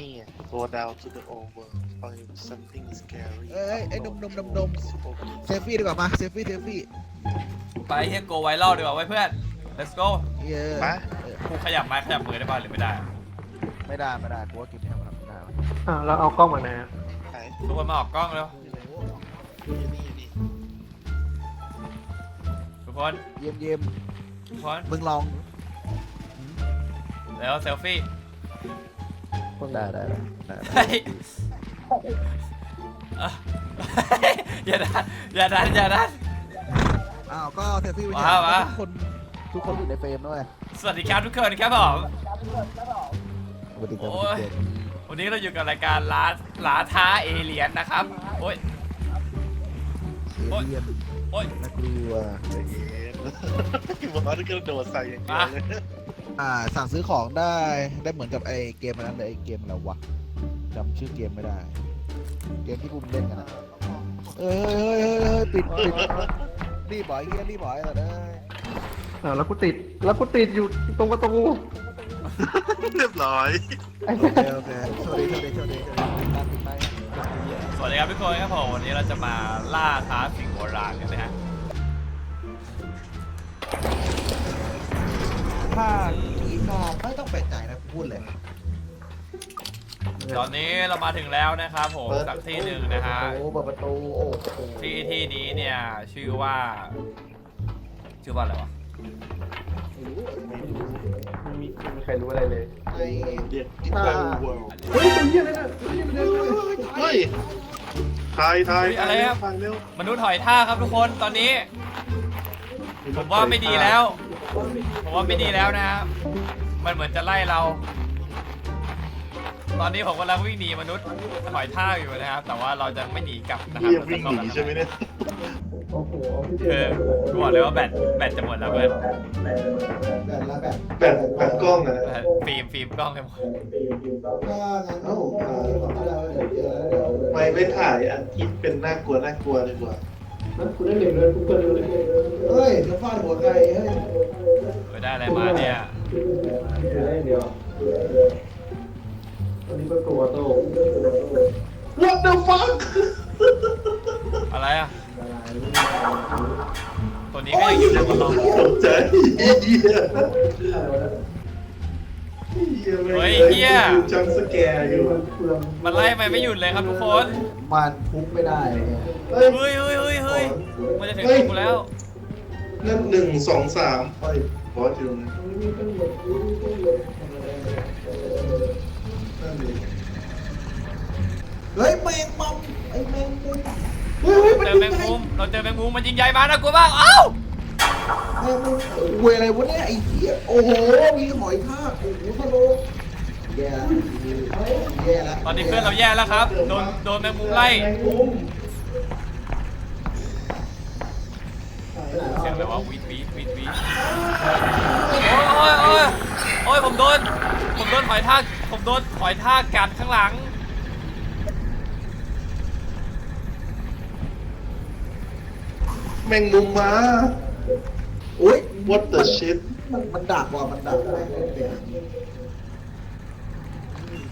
นี่ไง go down to the old world find something scary เอ้ยไอ้นมนมนมนม เซลฟี่ดีกว่ามาเซลฟี่เซลฟี่ไปเฮียโกไวรัลดีกว่าไว้เพื่อน let's go เย้มา กูขยับไม้ขยับมือได้ป่ะหรือไม่ได้ ไม่ได้ไม่ได้กูว่ากินไม่ทำไม่ได้อ่าเราเอากล้องมาไหนอะไหนทุกคนมาออกกล้องแล้วอยู่ไหนนี่นี่ทุกคนเยี่ยมเยี่ยมทุกคนมึงลอง แล้วเซลฟี่ ได้ได้ได้ได้เฮ้ยเอ้าอย่าดันอย่าดันอย่าดัน อ้าว ก็เซลฟี่ไปว้าวว้าวทุกคนทุกคนอยู่ในเฟรมด้วยสวัสดีครับทุกคนครับผม สวัสดีครับโอ้ยวันนี้เราอยู่กับรายการล้าล้าท้าเอเลียนนะครับ โอ้ยเอเลียนโอ้ย น่ากลัวใจเย็นบอสกระโดดใส่อย่างเดียวเลย อ่าสั่งซื้อของได้ได้เหมือนกับไอ้เกมอันนั้นเลยไอ้เกมอะไรวะจำชื่อเกมไม่ได้ เกมที่กูเล่นกันอะเอ้ยเฮ้ยเฮ้ยเฮ้ยปิดปิดรีบบ่อยเฮียรีบบ่อยแต่เด้ยอ่าแล้วกูติด แล้วกูติดอยู่ตรงประตูเรียบร้อย ไอ้โอเคโอเคสวัสดีสวัสดีสวัสดีสวัสดีปิดตาปิดตาสวัสดีครับทุกคนครับผมวันนี้เราจะมาล่าท้าสิ่งโบราณกันนะฮะ ถ้าผีนอ กไม่ต้องแปลกใจนะพูดเลย ตอนนี้เรามาถึงแล้วนะครับผมสักที่หนึ่งนะฮะโอ้เปิดประตูโอ้โหที่ที่นี้เนี่ยชื่อว่า ชื่อว่าอะไรวะไม่มีไม่มีใครรู้อะไรเลยไอ้เรียกจิตใจเวิลด์เฮ้ยตัวเหี้ยอะไรน่ะตัวเหี้ยมันเดินเลยเฮ้ยทายทายเฮ้ยอะไรครับทายเร็วมนุษย์ถอยท่าครับทุกคนตอนนี้ ผมว่าไม่ดีแล้ว ผมว่าไม่ดีแล้วนะครับมันเหมือนจะไล่เรา ตอนนี้ผมกำลังวิ่งหนีมนุษย์ถอยท่าอยู่นะครับ แต่ว่าเราจะไม่หนีกลับนะครัเรียกวิ่งหนีใช่ไหมเนี่ยโอ้โหพี่เจคือกูบอกเลยว่าแบตแบตจะหมดแล้วเพื่อนแบบละแบบแบบแบบกล้องอะนะฟิล์มฟิล์มกล้องให้หมดก็งั้นเอ้าเออเดี๋ยวเดี๋ยวเจอแล้วเดี๋ยวไม่ไม่ถ่ายอันที่เป็นน่ากลัวน่ากลัวดีกว่านะกูได้เหรียญเลยกูเปิดเลยเฮ้ยจะฟาดหัวใครเฮ้ย ไปได้อะไรมาเนี่ยได้เดียวตอนนี้ประตูออโต้ What the fuck อะไรอะ ตัวนี้ก็ยังอยู่ในบนลองตกใจเฮียเฮียไม่งจังสแกร์อยู่มันไล่ไปไม่หยุดเลยครับทุกคนมันพุกไม่ได้เนี่ยเฮ้ยเฮ้ยเฮ้ยเฮ้ยเฮ้ยมันจะถึงกูแล้วนั่นหนึ่งสองสามเฮ้ ยบอสอยู่นะนั่นดิเฮ้ยแมงมุมไอ้แมงมุมเฮ้ยเฮ้ยเจอแมงมุมเราเจอแมงมุมมันยิงใหญ่มานะกูบ้างเอ้าแมงมุมเวอะไรวะเนี่ยไอ้เหี้ยโอ้โหมีหอยทากโอ้โหทะโลแย่ละแย่ละตอนนี้เพื่อนเราแย่แล้วครับโดนโดนแมงมุมไล่แมงมุม เสียงแบบว่าวีดวีดวีดวีดโอ้ยโอ้ยโอ้ยโอ้ยผมโดน ผมโดนหอยทาก ผมโดนหอยทากกัดข้างหลัง แมงมุมมาอุ้ย What the shit มันมันดักว่ะมันดักแม่งเล่นเปลี่ย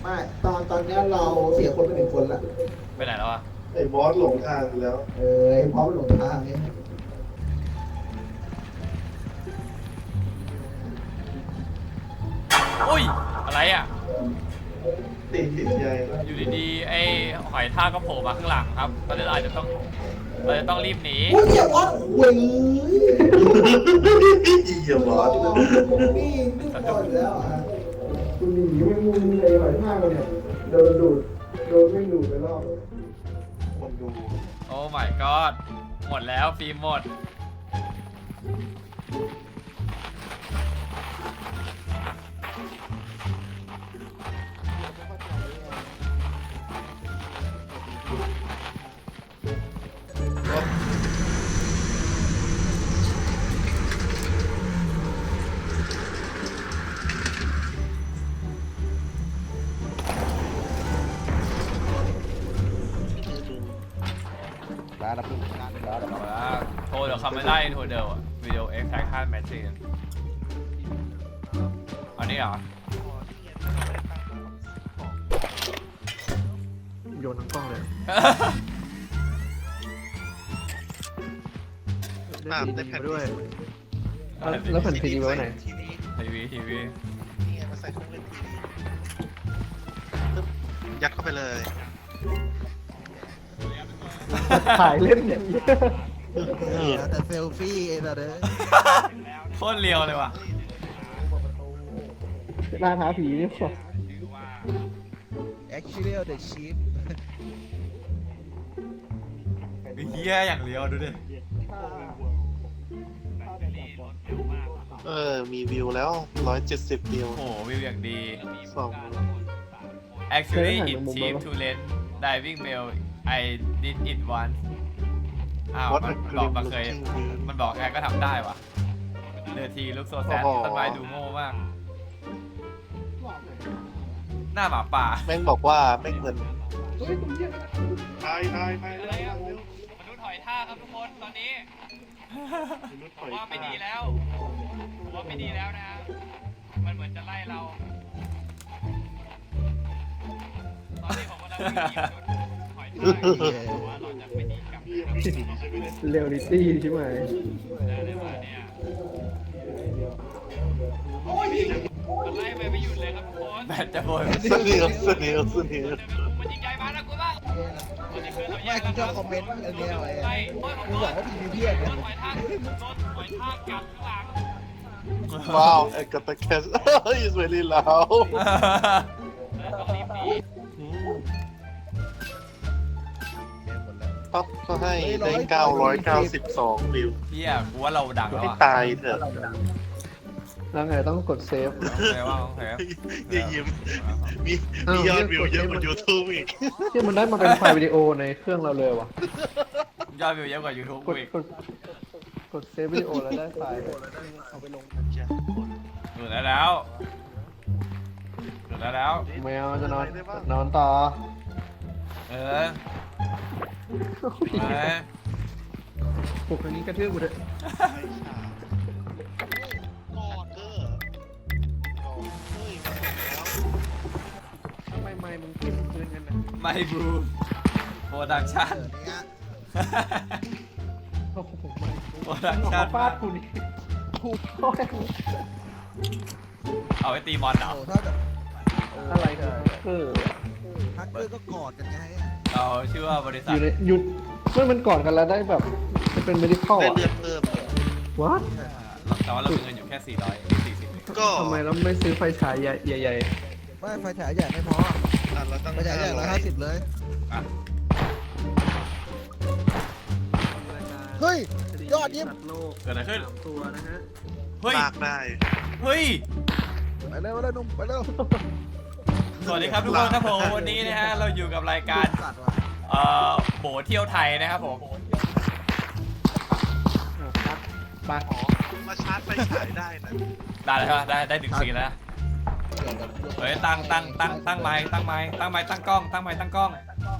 ไม่ตอนตอนเนี้ยเราเสียคนไปหนึ่งคนละไปไหนแล้วอะไอ้บอสหลงทางแล้ว เอ้ยเพราะมันหลงทางเนี่ย อุ้ย อะไรอะติดติดใหญ่แล้วอยู่ดีๆ ไอ้หอยทากก็โผล่มาข้างหลังครับตอนนี้เราอาจจะต้องเราจะต้องรีบหนีโอ้ยเหี้ยวัดเว้ยอีเหี้ยบอสนี่นี่บอลอยู่แล้วอะกูหนีไม่มุมเลยหอยทากเลยเนี่ยโดนดูดโดนไม่ดูดไปรอบคนดูโอ้ my god หมดแล้วฟิล์มหมด โทรเดี๋ยวคำไม่ได้โทรเดี๋ยววิดีโอเอ็กซ์แท็กห้าแมทชีนอันนี้เหรอดนทั้งกล้องเลยอ่าได้ได้แผ่แผ่นนด้วยเออแล้วแผ่นซีดีไว้ไหน ทีนี้ทีวีทีวีนี่ไงมาใส่เครื่องเล่นทีนี้ปึ๊บยัดเข้าไปเลย ถ่ายเล่นอย่างเงี้ยแล้วแต่เซลฟี่ไอ้สัตว์เอ้ยโคตรเลียวเลยว่ะล่าท้าผีนี่หว่า actually the sheep เฮียอย่างเลียวดูดิเออ มีวิวแล้วร้อยเจ็ดสิบวิวโอ้โหวิวอย่างดี สอง actually it cheap to rent diving bell I did it once อ้าว What มัน a บอก grim มาเคย looking view มันบอกไงก็ทำได้วะเดอทีลุกโซแซดโอ้โหต้นไม้ดูโง่มาก หน้าหมาป่า แม่งบอกว่าแม่งเหมือนทายทายทายอะไรอะมนุษย์ถอยท่าครับทุกคนตอนนี้ผมว่าไม่ดีแล้วผมว่าไม่ดีแล้วนะ มันเหมือนจะไล่เรา ตอนนี้ผมกำลังวิ่งหนี เรียลลิตี้ใช่ไหมไล่ไปไม่หยุดยรับทุนแบตจะหมดสุนิลสุนิลสนิลมันยิงใหญ่มาแล้วกูบ้างไม่กูชอบคอมเมนต์อะไรนนี้อะไรกูบอกว่ามีเพื่อนนะหอยทากหอยทากกัดข้างหลัง Wow, I got the catch. He's really loud. ปั๊บก็ให้ได้เก้าร้อยเก้าสิบสองวิวเฮียกูว่าเราดังแล้วให้อะตายเถอะแล้วไงต้องกดเซฟโอเคว่าโอเคอย่ายิ้มมีอ้าว มียอดวิวเรีเยยกอะกดกว่า YouTube อีกที่มันได้มาเป็นไฟล์วิดีโอในเครื่องเราเลยว่ะ ยอดวิวเยอะกว่า YouTube กกูดอีกกดกดเซฟวิดีโอแล้วได้ไฟล์ เอาไปลงหลุดแล้วแล้วหลุดแล้วแล้ว แมวจะนอนนอนต่อ เออ เออปลุกอย่างนี้กระทืบกูเถอะกอดเกอร์กอดเฮ้ยมาแล้วทำไมไม่มึงขึ้นปืนกันนะไม่บูโปรดักชั่นเนี่ยโอ้โหไม่โปรดักชั่นฟาดกูนี่ถูกโอ้ยเอาไว้ตีมอนเหรอโอ้ถ้าแบบอะไรกันเออฮักเกอร์ก็กอดกันไง เราชื่อว่าบริอษัทยู่ในหยุดเมื่อมันก่อนกันแล้วได้แบบจะเป็น medical ได้อะ เลือดเพิ่ม what แต่ว่าเรามีเงินอยู่แค่ 440เองก็ทำไมเราไม่ซื้อไฟฉายใหญ่ใหญ่ไม่ไฟฉายใหญ่ไม่พออันละตั้งไฟฉายใหญ่ร้อยห้าสิบเลยอะเฮ้ย ยอดเยี่ยมโลกเกิดอะไรขึ้นสามตัวนะฮะ เฮ้ย ลากได้ เฮ้ย ไปเร็วไปเร็วหนุ่มไปเร็ว สวัสดีครับทุกคนครับผมวันนี้นะฮะเราอยู่กับรายการสัตว์ว่ะเอ่อโบเที่ยวไทยนะครับผมปักปักมาชาร์จไฟฉายได้นะได้แล้วใช่ปะได้ได้ดึงซีนแล้วนะเฮ้ยตั้งตั้งตั้งตั้งไม้ตั้งไม้ตั้งไม้ตั้งกล้องตั้งไม้ตั้งกล้อง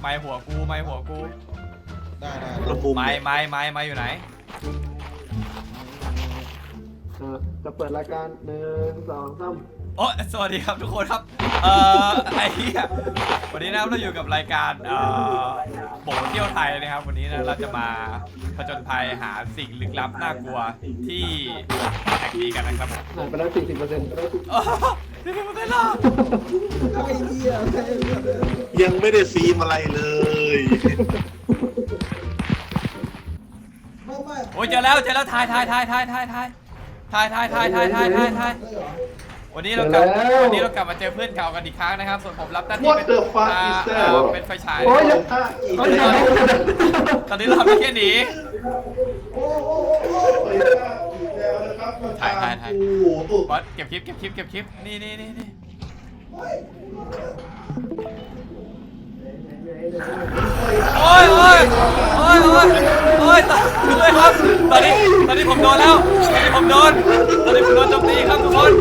ไม้หัวกูไม้หัวกูได้ได้ระบุมไม้ไม้ไม้ไม้อยู่ไหน เออจะเปิดรายการหนึ่งสองสามโอ้สวัสดีครับทุกคนครับ เอ่อไอ้เหี้ยวันนี้นะครับเราอยู่กับรายการเอ่อโบเที่ยวไทยนะครับ วันนี้นะเราจะมาผจญภัยหาสิ่งลึกลับน่ากลัวที่แห่งนี้กันนะครับหายไปแล้วสี่สิบเปอร์เซ็นต์โอ้นี่เป็นไงล่ะไอ้เหี้ยยังไม่ได้ซีมอะไรเลยไม่ไม่โอ้ยเจอแล้วเจอแล้วถ่ายถ่ายถ่ายถ่ายถ่ายถ่าย ถ่ายถ่ายถ่ายถ่ายถ่ายถ่ายถ่ายวันนี้เรากลับวันนี้เรากลับมาเจอเพื่อนเก่ากันอีกครั้งนะครับ ส่วนผมรับหน้าที่ What เป็น the fuck อ่า is that? อ่าเป็นไฟฉายโอ้ยถ้าอีกโอ้ยแล้วตอนนี้เราทำได้แค่หนีถ่ายถ่ายถ่ายโอ้โหบอสเก็บคลิปเก็บคลิปเก็บคลิปนี่นี่นี่นี่ โอ้ยโอ้ยโอ้ยโอ้ยโอ้ยตายเลยครับ ตอนนี้ ตอนนี้ผมโดนแล้ว ตอนนี้ผมโดน ตอนนี้ผมโดนโจมตีครับทุกคน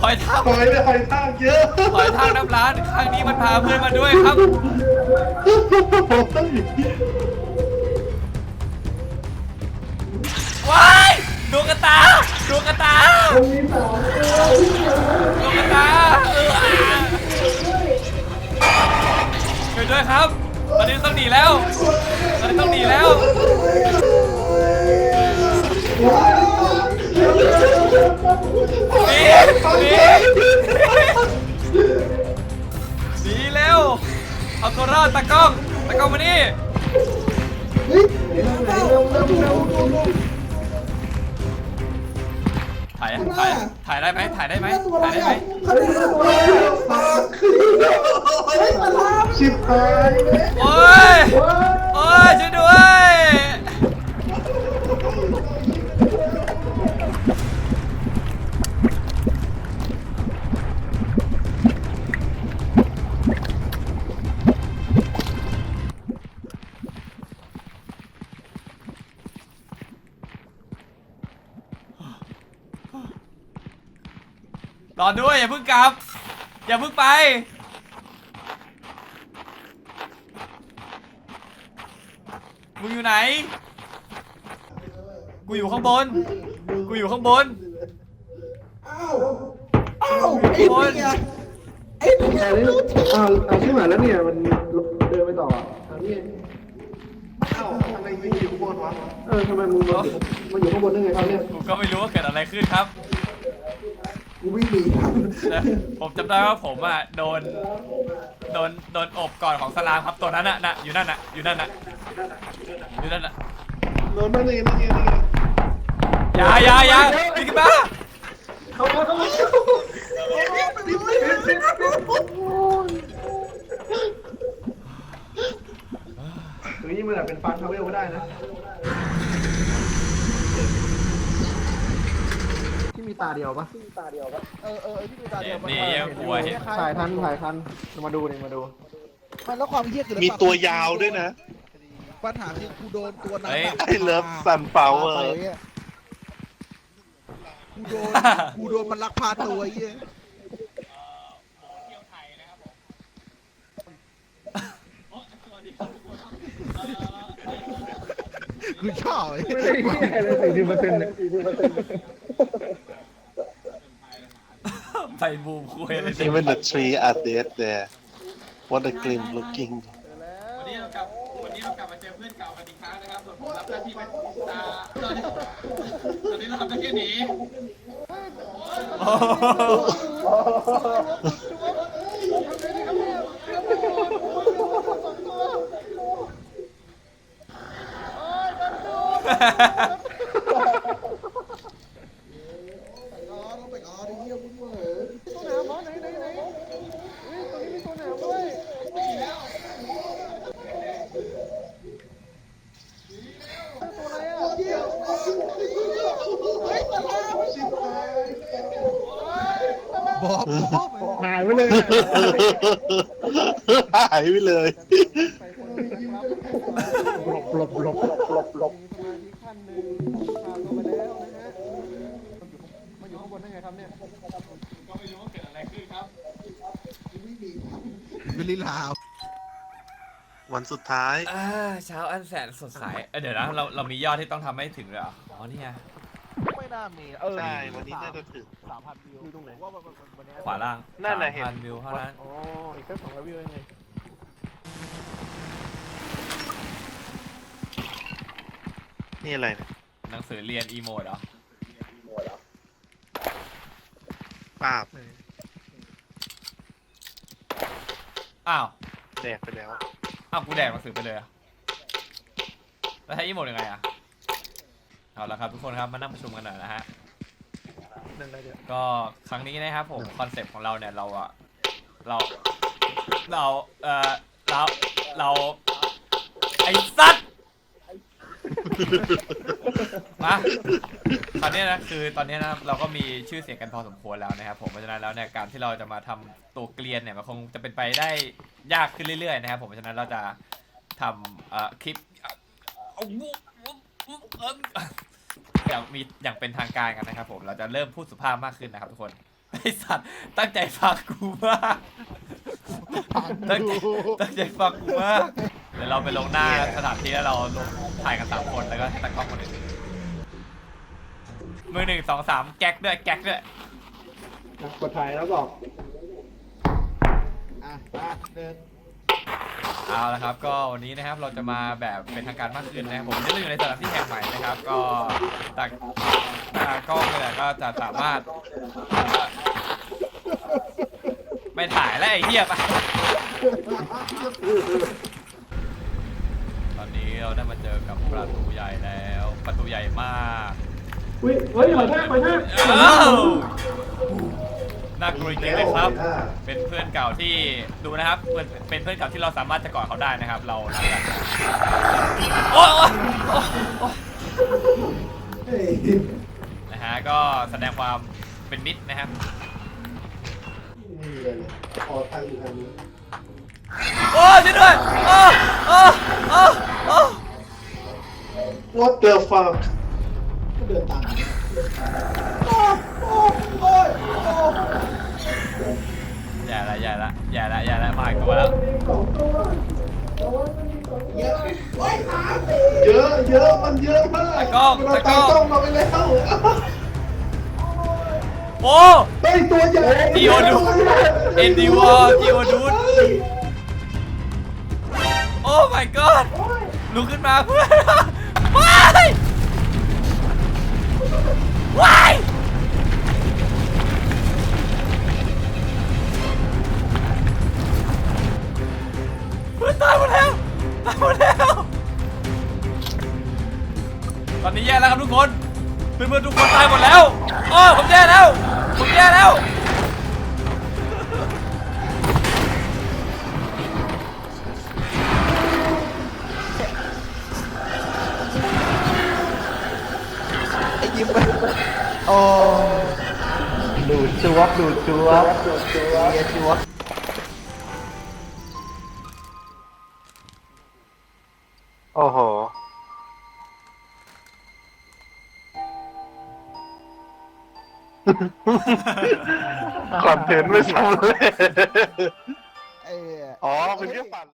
หอยทากหอยไปหอยทากเยอะหอยทากน้ำร้านครั้งนี้มันพาเพื่อนมาด้วยครับ ว้ายดวงกระตาดวงกระตาดวงกระตาเออช่ ด้วยครับ ตอนนี้ต้องหนีแล้ว ตอนนี้ต้องหนีแล้วหนีหนีหนีแล้วเอาตัวรอดตะกล้องตะกล้องมานี่เร็วเร็วเร็วเร็ว ถ่ายถ่ายถ่ายได้ไหมถ่ายได้ไหมถ่ายได้ไหมชิบหายเลยโอ้ยโอ้ยช่วยด้วย รอด้วยอย่าเพิ่งกลับ อย่าเพิ่งไป มึงอยู่ไหน กูอยู่ข้างบน กูอยู่ข้างบน อ้าวไอ้เนี่ยไอ้เนี่ยแต่นี่อ้าวอ้าวชิบหาแล้วเนี่ยมันเดินไปต่ออะอันนี้อ้าทำไมวิ่งอยู่ข้างบนวะเออทำไมมึงมาอยู่มาอยู่ข้างบนได้ไงครับเนี่ย กูก็ไม่รู้ว่าเกิดอะไรขึ้นครับ กูวิ่งหนีทันแต่ผมจำได้ว่าผมอะโดนโดนโดนอบก่อนของสลามครับตัวนั้นน่ะน่ะอยู่นั่นน่ะอยู่นั่นน่ะอยู่นั่นน่ะโดนนั่นเองนั่นเองนั่นเองอย่าอย่าอย่าพี่ขึ้นมาเข้ามาเข้ามาหรือยิ่งมันแบบเป็นฟันทาวเวลก็ได้นะ ที่มีตาเดียวปะเออเออไอ้ที่มีตาเดียวนี่ยังกลัวเห็น ถ่ายทันถ่ายทันมาดูนี่มาดู มันแล้วความเฮี้ยคือมีตัวยาวด้วยนะ ปัญหาคือกูโดนตัวนั้นเฮ้ย ไอ้เลิฟซันเปาเวอร์ กูโดนกูโดนมันลักพาตัวไอ้เหี้ยกูชอบไอ้ไม่ได้เหี้ยเลยสี่สิบเปอร์เซ็นต์เนี่ย สี่สิบเปอร์เซ็นต์ไปบูมคุยเลย Even the tree are dead there What a grim looking วันนี้เรากลับวันนี้เรากลับมาเจอเพื่อนเก่ากันอีกครั้งนะครับส่วนผมรับหน้าที่เป็นตาตอนนี้ตอนนี้เราทำได้แค่หนีโอ้โห อบบ๊อบหายไปเลยหายไปเลยหลบหลบหลบหลบหลบวิลลิลาววันสุดท้ายอ่าเช้าอันแสนสดใสเอ้ยเดี๋ยวนะเราเรามียอดที่ต้องทำให้ถึงเลยเหรออ๋อนี่ไง ไม่น่ามี เออใช่วันนี้น่าจะถึง สามพันวิวตรงไหนว่าวันนี้ขวาล่างนั่นน่ะเห็นพันวิวเท่านั้นอ๋ออีกแค่สองร้อยวิวเองไงนี่อะไรเนี่ยหนังสือเรียนอีโมดเหรอป้าบอ้าวแดกไปแล้ว อ้าวกูแดกหนังสือไปเลยอะแล้วใช้อีโมดยังไงอะ เอาละครับทุกคนครับมานั่งประชุมกันหน่อยนะฮะนั่นอะไรเดี๋ยวก็ครั้งนี้นะครับผมคอนเซปต์ของเราเนี่ยเราอะเราเราเออเราเราไอ้สัตว์มาตอนนี้นะคือตอนนี้นะเราก็มีชื่อเสียงกันพอสมควรแล้วนะครับผมเพราะฉะนั้นแล้วเนี่ยการที่เราจะมาทำตัวเกลียนเนี่ยมันคงจะเป็นไปได้ยากขึ้นเรื่อยๆนะครับผมเพราะฉะนั้นเราจะทำเอ่อคลิปอ อย่างมีอย่างเป็นทางการกันนะครับผมเราจะเริ่มพูดสุภาพมากขึ้นนะครับทุกคนไอสัตว์ตั้งใจฟังกูมากตั้งใจตั้งใจฟังกูมากเดี๋ยวเราไปลงหน้าสถานที่แล้วเราลงถ่ายกันสามคนแล้วก็ให้ตากล้องคนอื่นมือหนึ่งสองสามแก๊กด้วยแก๊กด้วยกดถ่ายแล้วบอก อะมาหนึ่ง เอาละครับก็วันนี้นะครับเราจะมาแบบเป็นทางการมากขึ้นนะครับผมจะอยู่ในสถานที่แห่งใหม่นะครับ ก็ตากตากล้องเนี่ยก็จะสามารถ ไม่ถ่ายแล้วไอ้เหี้ยไปตอนนี้เราได้มาเจอกับประตูใหญ่แล้ว ประตูใหญ่มาก อุ้ยเฮ้ยหอยทากหอยทากอ้าว น่ากลัวจริงๆเลยครับ เป็นเพื่อนเก่าที่ดูนะครับเป็นเป็นเพื่อนเก่าที่เราสามารถจะกอดเขาได้นะครับ เรารักกันโอ้ยโอ๊ยโอ๊ยโอ๊ยเฮ้ยนะฮะก็แสดงความเป็นมิตรนะครับนี่เลยออกทางอยู่ทางนี้โอ้ยช่วยด้วยโอ้โอ้โอ้โอ้ What the fuck ก็เดินตามนี้โอ้โอ้โอ้ยโอ้อย่าละอย่าละอย่าละอย่าละมาอีกตัวแล้วมีสองตัวแต่ว่ามันมีสองเยอะโอ้ยขาเยอะเยอะมันเยอะมากตะกล้องมันเอาตะกล้ตาองกล้องมาไปแล้วโอ้เฮ้ยตัวใหญ่ดิโอดูเอ็นดิวอดิโอดูดโอ้ my god ลุกขึ้นมาเพื่อนว้ายว้าย แล้วตายหมดแล้วตอนนี้แย่แล้วครับทุกคนเพื่อนๆทุกคนตายหมดแล้วโอ้ผมแย่แล้ว ผมแย่แล้ว ไอ้ยิ้มไปโอ้ดูดจวบดูดจวบดูดจวบเฮียชัวโคอนเทนต์ไม่สำเร็จไอ้เหี้ยอ๋อคุณแค่ปั่น